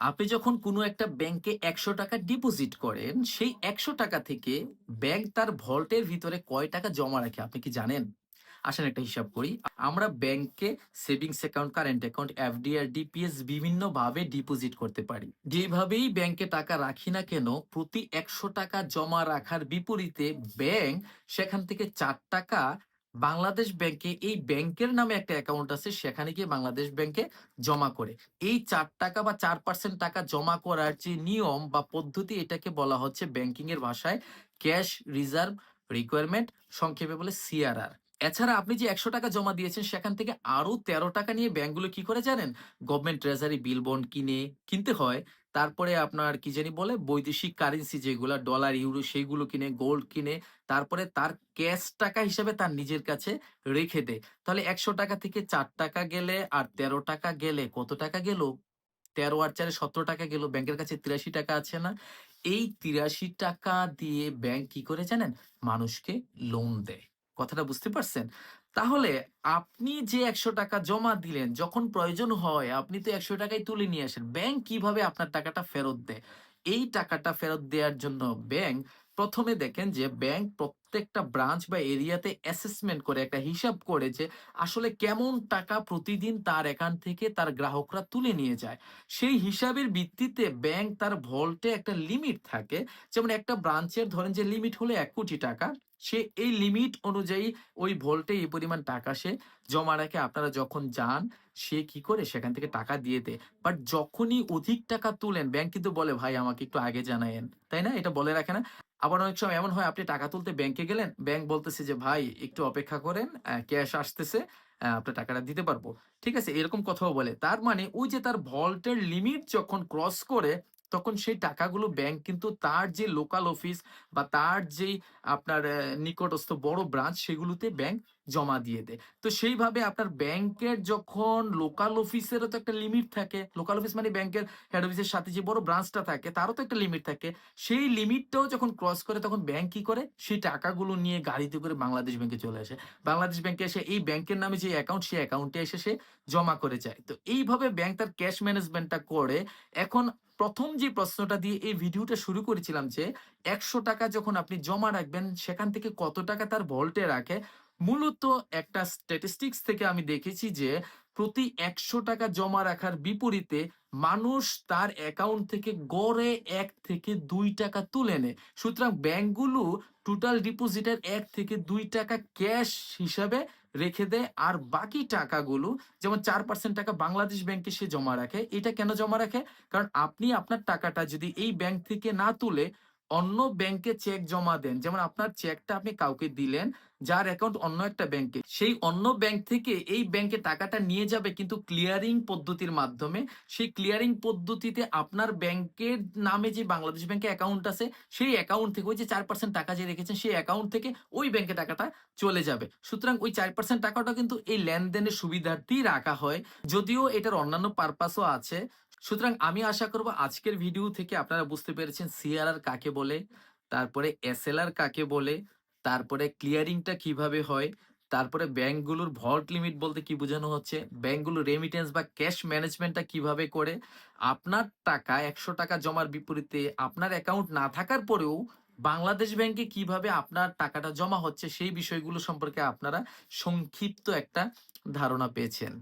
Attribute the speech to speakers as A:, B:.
A: আপনি যখন কোনো একটা ব্যাংকে একশো টাকা ডিপোজিট করেন, সেই একশো টাকা থেকে ব্যাংক তার ভল্টের ভিতরে কয় টাকা জমা রাখে আপনি কি জানেন? আসেন একটা হিসাব করি। আমরা ব্যাংকে savings account, current account FD আর ডিপিএস বিভিন্ন ভাবে ডিপোজিট করতে পারি। যেভাবেই ব্যাংকে টাকা রাখি না কেন, প্রতি একশো টাকা জমা রাখার বিপরীতে ব্যাংক সেখান থেকে চার টাকা বাংলাদেশ ব্যাংকে এই ব্যাংকের নামে একটা অ্যাকাউন্ট আছে, সেখানে গিয়ে বাংলাদেশ ব্যাংকে জমা করে। এই চার টাকা বা চার পার্সেন্ট টাকা জমা করার যে নিয়ম বা পদ্ধতি, এটাকে বলা হচ্ছে ব্যাংকিং এর ভাষায় ক্যাশ রিজার্ভ রিকোয়ারমেন্ট সংক্ষেপে বলে সিআরআর এছাড়া আপনি যে একশো টাকা জমা দিয়েছেন, সেখান থেকে আরও তেরো টাকা নিয়ে ব্যাংকগুলো কি করে জানেন? গভর্নমেন্ট ট্রেজারি বিল বন্ড কিনে, কিনতে হয়। তারপরে আপনার কি জানি বলে বৈদেশিক কারেন্সি যেগুলো ডলার ইউরো সেইগুলো কিনে গোল্ড কিনে, তারপরে তার ক্যাশ টাকা হিসাবে তার নিজের কাছে রেখে দেয়। তাহলে একশো টাকা থেকে চার টাকা গেলে আর তেরো টাকা গেলে কত টাকা গেল? তেরো আর চারে সতেরো টাকা গেল, ব্যাংকের কাছে তিরাশি টাকা আছে না? এই তিরাশি টাকা দিয়ে ব্যাংক কি করে জানেন? মানুষকে লোন দেয়। কথাটা বুঝতে পারছেন? তাহলে আপনি যে একশো টাকা জমা দিলেন, যখন প্রয়োজন হয়, আপনি তো একশো টাকাই তুলে নিয়ে আসেন। ব্যাংক কীভাবে আপনার টাকাটা ফেরত দেয়? এই টাকাটা ফেরত দেওয়ার জন্য ব্যাংক প্রথমে দেখেন যে, ব্যাংক প্রত্যেকটা ব্রাঞ্চ বা এরিয়াতে অ্যাসেসমেন্ট করে, একটা হিসাব করে যে, আসলে কেমন টাকা প্রতিদিন তার অ্যাকাউন্ট থেকে তার গ্রাহকরা তুলে নিয়ে যায়। সেই হিসাবের ভিত্তিতে ব্যাংক তার ভল্টে একটা লিমিট থাকে। যেমন একটা ব্রাঞ্চের ধরেন যে লিমিট হলো এক কোটি টাকা। সে এই লিমিট অনুযায়ী ওই ভোল্টে এই পরিমাণ টাকা সে জমা রাখে আপনারা যখন যান, সে কি করে সেখান থেকে টাকা দিয়ে দেয়। বাট যখনই অধিক টাকা তুলেন ব্যাংক কিন্তু বলে, ভাই, আমাকে একটু আগে জানায়েন। তাই না? এটা বলে রাখে না। আবার অনেক সময় এমন হয়, আপনি টাকা তুলতে ব্যাংকে গেলেন ব্যাংক বলতেছে যে, ভাই, একটু অপেক্ষা করেন ক্যাশ আসতেছে আপনার টাকাটা দিতে পারব। ঠিক আছে? এরকম কথাও বলে। তার মানে ওই যে তার ভল্টের লিমিট যখন ক্রস করে তখন সেই টাকাগুলো ব্যাংক কিন্তু তার যে লোকাল অফিস বা তার যেই আপনার নিকটস্থ বড় ব্রাঞ্চ সেগুলোতে ব্যাংক জমা দিয়ে দেয়। তো সেইভাবে আপনার ব্যাংকের যখন লোকাল অফিসেরও তো একটা লিমিট থাকে। লোকাল অফিস মানে ব্যাংকের হেড অফিসের সাথে যে বড় ব্রাঞ্চটা থাকে, তারও তো একটা লিমিট থাকে। সেই লিমিটটাও যখন ক্রস করে তখন ব্যাংক কি করে? সেই টাকাগুলো নিয়ে গাড়িতে করে বাংলাদেশ ব্যাংকে চলে আসে। বাংলাদেশ ব্যাংকে এসে এই ব্যাংকের নামে যে অ্যাকাউন্ট সেই অ্যাকাউন্টে এসে সে জমা করে যায়। তো এইভাবে ব্যাংক তার ক্যাশ ম্যানেজমেন্টটা করে। এখন প্রথম যে প্রশ্নটা দিয়ে এই ভিডিওটা শুরু করেছিলাম যে, একশো টাকা যখন আপনি জমা রাখবেন, সেখান থেকে কত টাকা তার ভল্টে রাখে? মূলত একটা স্ট্যাটিস্টিক্স থেকে আমি দেখেছি যে, প্রতি একশো টাকা জমা রাখার বিপরীতে মানুষ তার অ্যাকাউন্ট থেকে গড়ে এক থেকে দুই টাকা তুলে নেয়। সুতরাং ব্যাংকগুলো টোটাল ডিপোজিটের এক থেকে দুই টাকা ক্যাশ হিসাবে রেখে দেয়। আর বাকি টাকাগুলো, যেমন চার পার্সেন্ট টাকা বাংলাদেশ ব্যাংকে সে জমা রাখে, এটা কেন জমা রাখে? কারণ আপনি আপনার টাকাটা যদি এই ব্যাংক থেকে না তুলে অন্য ব্যাংকে চেক জমা দেন, যেমন আপনার চেকটা আপনি কাউকে দিলেন যার অ্যাকাউন্ট অন্য একটা ব্যাংকে সেই অন্য ব্যাংক থেকে এই ব্যাংকে টাকাটা নিয়ে যাবে কিন্তু ক্লিয়ারিং পদ্ধতির মাধ্যমে। সেই ক্লিয়ারিং পদ্ধতিতে আপনার ব্যাংকের নামে যে বাংলাদেশ ব্যাংকে অ্যাকাউন্ট আছে, সেই অ্যাকাউন্ট থেকে ওই যে চার পার্সেন্ট টাকা যে রেখেছেন, সেই অ্যাকাউন্ট থেকে ওই ব্যাংকে টাকাটা চলে যাবে। সুতরাং ওই চার পার্সেন্ট টাকাটা কিন্তু এই লেনদেনের সুবিধার্থেই রাখা হয়। যদিও এটার অন্যান্য পারপাসও আছে। সুতরাং আমি আশা করব আজকের ভিডিও থেকে আপনারা বুঝতে পেরেছেন সিআরআর কাকে বলে, তারপরে এসএলআর কাকে বলে তারপরে ক্লিয়ারিংটা কীভাবে হয়? তারপরে ব্যাংকগুলোর ভল্ট লিমিট বলতে কি বোঝানো হচ্ছে? ব্যাংকগুলো রেমিটেন্স বা ক্যাশ ম্যানেজমেন্টটা কীভাবে করে? আপনার টাকা একশো টাকা জমার বিপরীতে আপনার অ্যাকাউন্ট না থাকার পরেও বাংলাদেশ ব্যাংকে কীভাবে আপনার টাকাটা জমা হচ্ছে সেই বিষয়গুলো সম্পর্কে আপনারা সংক্ষিপ্ত একটা ধারণা পেয়েছেন।